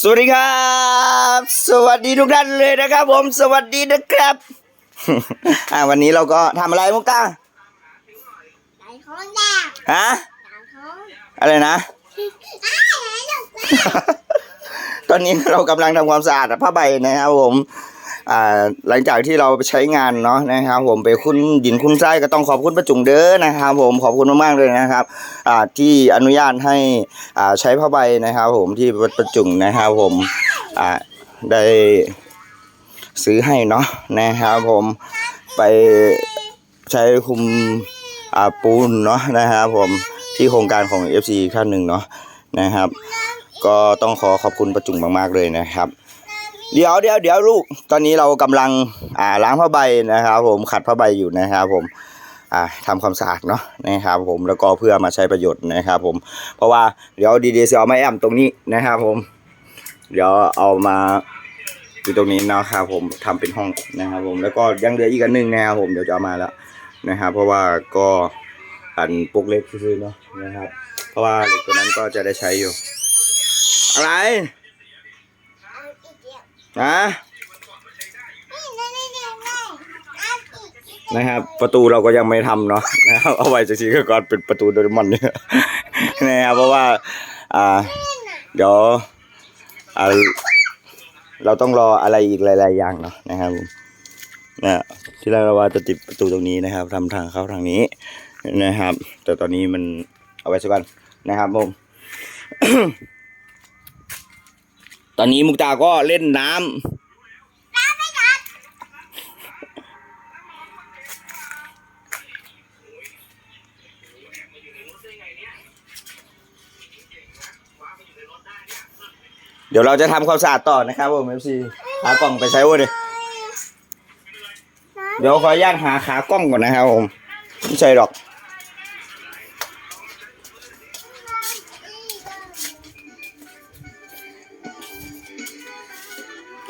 สวัสดีครับ สวัสดีทุกท่านเลยนะครับ ผมสวัสดีนะครับ อ่าวันนี้เราก็ทำอะไรมุกตาไก่ท้องแดงฮะไก่ท้องอะไรนะอ้าวไหนลูกแม่ตอนนี้เรากำลังทำความสะอาดผ้าใบนะครับผมอ่า หลังจากที่เราไปใช้งานเนาะนะครับผมไปคุ้นดินคุ้นไส้ก็ต้องขอบคุณประจุงเด้อนะครับผมขอบคุณมากๆเลยนะครับที่อนุญาตให้ใช้ผ้าใบนะครับผมที่ประจุงนะครับผมได้ซื้อให้เนาะนะครับผมไปใช้คุมปูนเนาะนะครับผมที่โครงการของ FC อีกท่านหนึ่งเนาะนะครับ ก็ต้องขอขอบคุณประจุงมากๆเลยนะครับ เดี๋ยวเดี๋ยวเดี๋ยวลูก ตอนนี้เรากำลังอ่าล้างผ้าใบนะครับผมขัดผ้าใบอยู่นะครับผมอ่าทำความสะอาดเนาะนะครับผมแล้วก็เพื่อมาใช้ประโยชน์นะครับผมเพราะว่าเดี๋ยวดีๆจะเอาไม้แอมตรงนี้นะครับผม เดี๋ยวเอามาอยู่ตรงนี้นะครับผมทำเป็นห้องนะครับผมแล้วก็ยังเหลืออีกอันหนึงนะครับผมเดี๋ยวจะเอามาแล้วนะครับ เพราะว่าก็อันปุกเล็กซื้อๆเนาะนะครับ เพราะว่าเหล็กตัวนั้นก็จะได้ใช้อยู่ อะไร นะนะครับ ประตูเราก็ยังไม่ทำเนาะนะครับเอาไว้จะสีก็ก่อนเป็นประตูโดเรมอนเนี่ยนะครับเพราะว่า อ่า เดี๋ยวอ่าเราต้องรออะไรอีกหลาย ๆ อย่างเนาะนะครับนะที่แรกเราว่าจะติดประตูตรงนี้นะครับทำทางเข้าทางนี้นะครับ แต่ตอนนี้มันเอาไว้สักก่อนนะครับผม ตอนนี้มุกตาก็เล่นน้ำเดี๋ยวเราจะทำความสะอาดต่อนะครับผมเอฟซีขากล้องไปใช้วะดิเดี๋ยวขออนุญาตหาขากล้องก่อนนะครับผมไม่ใช่หรอก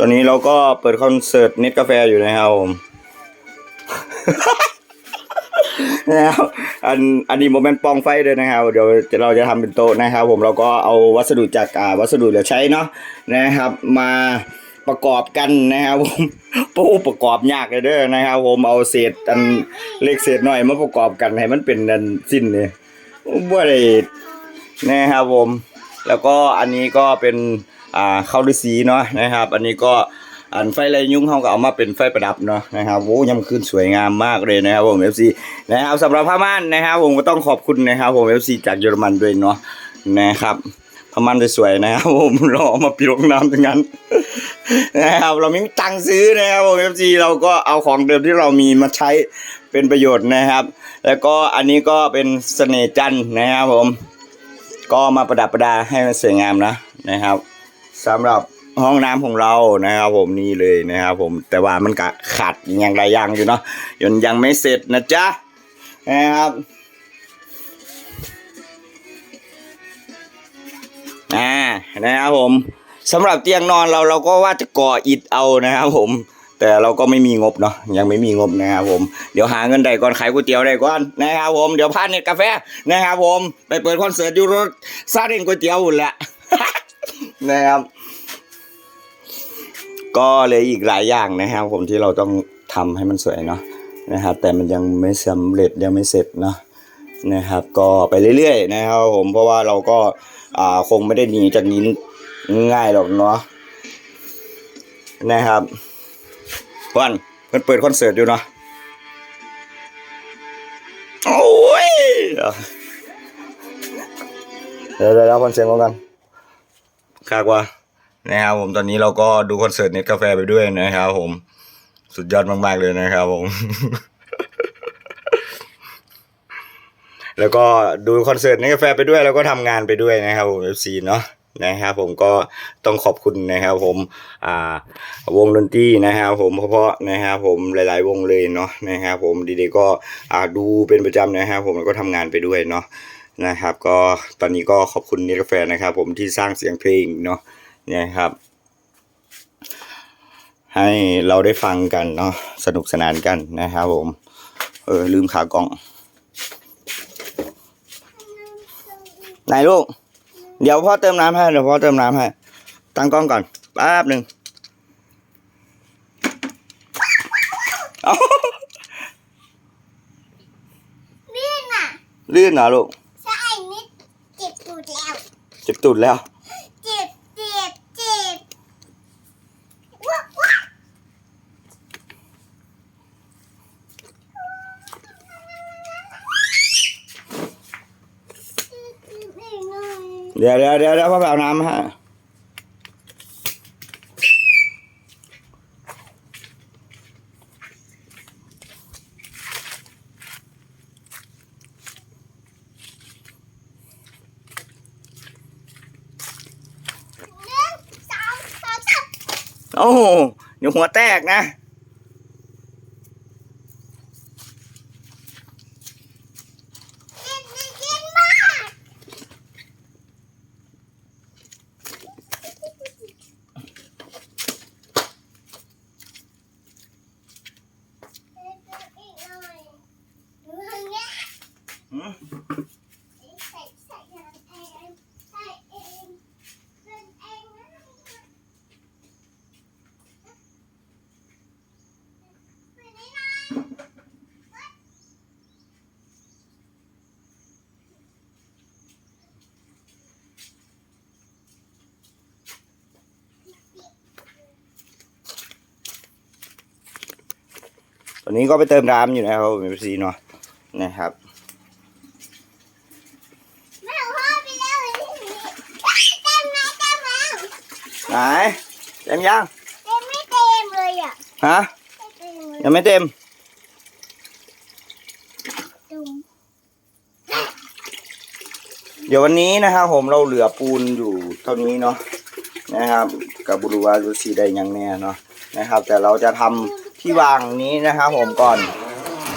ตอนนี้เราก็เปิดคอนเสิร์ตเน็ตกาแฟอยู่นะครับผมนะครับอันอันนี้โมเมนต์ปองไฟเลยนะครับ เดี๋ยวเราจะทำเป็นโต๊ะนะครับ ผมเราก็เอาวัสดุจากอ่าวัสดุเหลือใช้เนาะนะครับ มาประกอบกันนะครับผมโอ้ประกอบยากเลยเด้อนะครับ ผมเอาเศษอันเล็กเศษหน่อยมาประกอบกันให้มันเป็นอันสิ้นเลยบ่ได้นะครับผม แล้วก็อันนี้ก็เป็น อ่าเข้าด้วยสีเนาะนะครับ อันนี้ก็อันไฟไรยุ้งเขาก็เอามาเป็นไฟประดับเนาะนะครับโอ้ยามคืนสวยงามมากเลยนะครับผม FC นะครับสำหรับผ้าม่านนะครับ ผมก็ต้องขอบคุณนะครับผม FC จากเยอรมันด้วยเนาะนะครับผ้าม่านสวยๆนะครับผมเราเอามาปิดลงน้ำทั้งนั้นนะครับเราไม่มีตังค์ซื้อนะครับผม FC เราก็เอาของเดิมที่เรามีมาใช้เป็นประโยชน์นะครับ แล้วก็อันนี้ก็เป็นเสน่ห์จันนะครับผม ก็มาประดับประดาให้มันสวยงามนะนะครับ สำหรับห้องน้ำของเรานะครับผมนี่เลยนะครับผมแต่ว่ามันก็ขาดอย่างไรอย่างอยู่เนาะยังยังไม่เสร็จนะจ๊ะนะครับอ่านะครับผมสำหรับเตียงนอนเราเราก็ว่าจะก่ออิฐเอานะครับผม แต่เราก็ไม่มีงบเนาะยังไม่มีงบนะครับผมเดี๋ยวหาเงินได้ก่อนขายก๋วยเตี๋ยวได้ก่อนนะครับผมเดี๋ยวพาเน็ตกาแฟนะครับผมไปเปิดคอนเสิร์ตยู่รซาเร่งก๋วยเตี๋ยวหุ่นแหละ นะครับ ก็เลยอีกหลายอย่างนะครับ ผมที่เราต้องทำให้มันสวยเนาะนะครับ แต่มันยังไม่สำเร็จยังไม่เสร็จเนาะนะครับ ก็ไปเรื่อยๆนะครับ ผมเพราะว่าเราก็อ่าคงไม่ได้หนีจากนี้ง่ายหรอกเนาะนะครับวันเพิ่อนเปิดคอนเสิร์ตอยู่เนาะโอ้ยเดี๋ยวเดี๋ยวเดี๋ยวคอนเสิร์ตกัน คากว่านะครับผมตอนนี้เราก็ดูคอนเสิร์ตเน็ตกาแฟไปด้วยนะครับผมสุดยอดมาก ๆ เลยนะครับผม แล้วก็ดูคอนเสิร์ตเน็ตกาแฟไปด้วย แล้วก็ทำงานไปด้วยนะครับผม FC เนาะนะครับผมก็ต้องขอบคุณนะครับผมอ่าวงดนตรีนะครับผมเพราะๆนะครับผมหลาย ๆ วงเลยเนาะนะครับผมดีๆก็อ่าดูเป็นประจำนะครับผมแล้วก็ทำงานไปด้วยเนาะ นะครับ ก็ตอนนี้ก็ขอบคุณนิกาแฟนะครับ ผมที่สร้างเสียงเพลงเนาะนะครับ ให้เราได้ฟังกันเนาะสนุกสนานกันนะครับผม เออลืมขากล่องไหนลูก เดี๋ยวพ่อเติมน้ำให้เดี๋ยวพ่อเติมน้ำให้ ตั้งกล้องก่อนแป๊บหนึ่งเอาลื่นอะ ลื่นเหรอลูก ใช่นิดเจ็บตูดแล้ว เจ็บตุดแล้ว เจ็บเจ็บเจ็บว้าว้าเดี๋ยวเดี๋ยวเดี๋ยวเดี๋ยวพ่อไปเอาน้ำฮะ หนึ่งสองสามสาม โอ้เดี๋ยวหัวแตกนะ เย็นเย็นมากอีกหน่อยดูทางเนี้ย หืม ใส่ใส่ยางเองใส่เองเป็นเองนะไปไหนนะ ตอนนี้ก็ไปเติมน้ำอยู่นะครับเอฟซีเนาะนะครับแม่เอาพ่อไปแล้วเลยเต็มไหมเต็มแล้วไหนเต็มยังเต็มไม่เต็มเลยอะฮะไม่เต็มเลยยังไม่เต็มจุ่มเดี๋ยววันนี้นะครับผมเราเหลือปูนอยู่เท่านี้เนาะนะครับ กับบุรุวารุสีได้ยังแน่เนาะนะครับ แต่เราจะทำ ที่วางนี้นะครับผมก่อน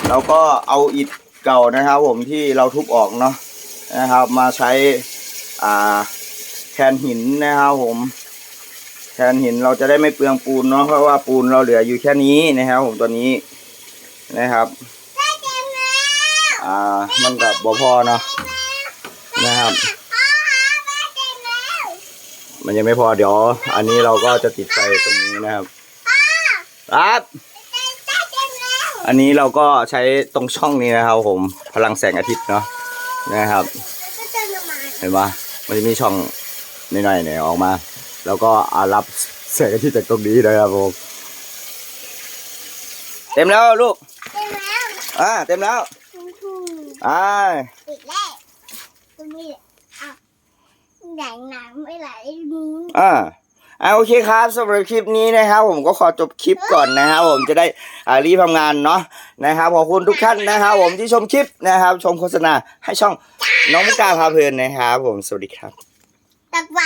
เราก็เอาอิฐเก่านะครับ ผมที่เราทุบออกเนาะนะครับ มาใช้อ่าแทนหินนะครับผม แทนหินเราจะได้ไม่เปลืองปูนเนาะเพราะว่าปูนเราเหลืออยู่แค่นี้นะครับ ผมตัวนี้นะครับอ่ามันกับบ่พอเนาะนะครับมันยังไม่พอเดี๋ยว อันนี้เราก็จะติดไฟตรงนี้นะครับครับ ได้ได้เต็มแล้ว อันนี้เราก็ใช้ตรงช่องนี้นะครับ ผมพลังแสงอาทิตย์เนาะนะครับแล้วก็เติมน้ำมันเห็นปะมันจะมีช่องหน่อยๆเนี่ยออกมา แล้วก็อารับแสงอาทิตย์จากตรงนี้นะครับผมเต็มแล้วลูกเต็มแล้วอ่าเต็มแล้วทุ่งทุ่งอ่าปิดแล้วตรงนี้อะแดงน้ำไม่ไหลมืออ่า อ่าโอเคครับสำหรับคลิปนี้นะครับ ผมก็ขอจบคลิปก่อนนะครับผมจะได้อ่ารีบทำงานเนาะนะครับขอบคุณทุกท่านนะครับผมที่ชมคลิปนะครับ ชมโฆษณาให้ช่องน้องมุกกาพาเพลินนะครับ ผมสวัสดีครับ ตักหวาน